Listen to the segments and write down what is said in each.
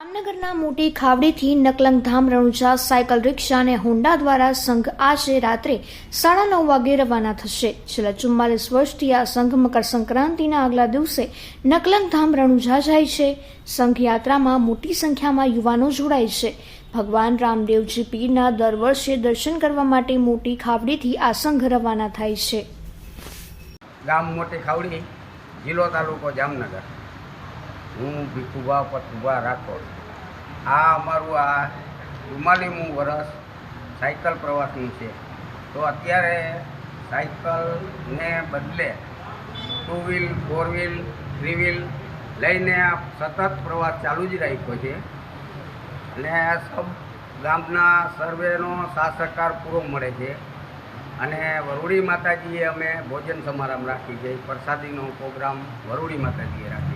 જામનગરના મોટી ખાવડીથી નકલંગધામ Ranuja cycle rickshaw અને હોન્ડા દ્વારા સંઘ આજે રાત્રે સાડા નવ વાગે રવાના થશે. છેલ્લા ચુમ્માલીસ વર્ષથી આ સંઘ મકર સંક્રાંતિના આગલા દિવસે નકલંગધામ રણુજા જાય છે. સંઘ યાત્રામાં મોટી સંખ્યામાં યુવાનો જોડાય છે. ભગવાન રામદેવજી પીરના દર વર્ષે દર્શન કરવા માટે મોટી ખાવડીથી આ સંઘ રવાના થાય છે. ગામ મોટી ખાવડી, જિલ્લો તાલુકો જામનગર. હું ભીખુભા પથુભા રાઠોડ આ અમારું આ ચુમ્માલીમું વરસ સાયકલ પ્રવાસનું છે. તો અત્યારે સાયકલને બદલે two wheel, four wheel, three wheel લઈને આ સતત પ્રવાસ ચાલુ જ રાખ્યો છે. અને સબ ગામના સર્વેનો સાથ સહકાર પૂરો મળે છે. અને વરુડી માતાજીએ અમે ભોજન સમારંભ રાખી છે. પ્રસાદીનો પ્રોગ્રામ વરુડી માતાજીએ રાખી છે.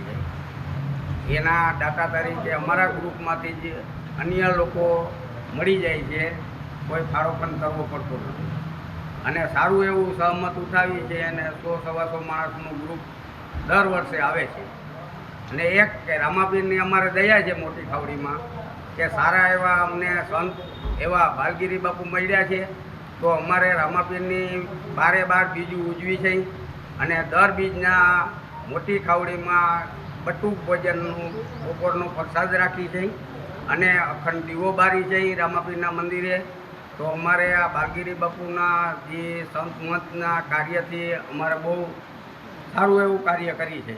એના દાતા તરીકે અમારા ગ્રુપમાંથી જ અન્ય લોકો મળી જાય છે, કોઈ ફાળો પણ કરવો પડતો નથી. અને સારું એવું સહમત ઉઠાવી છે અને સો સવાસો માણસનું ગ્રુપ દર વર્ષે આવે છે. અને એક કે રામાપીરની અમારે દયા છે મોટી ખાવડીમાં કે સારા એવા અમને સંત એવા ભાલગીરી બાપુ મળ્યા છે. તો અમારે રામાપીરની બારે બાર બીજું ઉજવી છે. અને દર બીજના મોટી ખાવડીમાં બટુક ભોજનનું, બપોરનો પ્રસાદ રાખી જઈ અને અખંડ દીવો બારી જઈ રામાપીરના મંદિરે. તો અમારે આ બાગીરી બાપુના જે સંત મતના કાર્યથી અમારે બહુ સારું એવું કાર્ય કરી છે.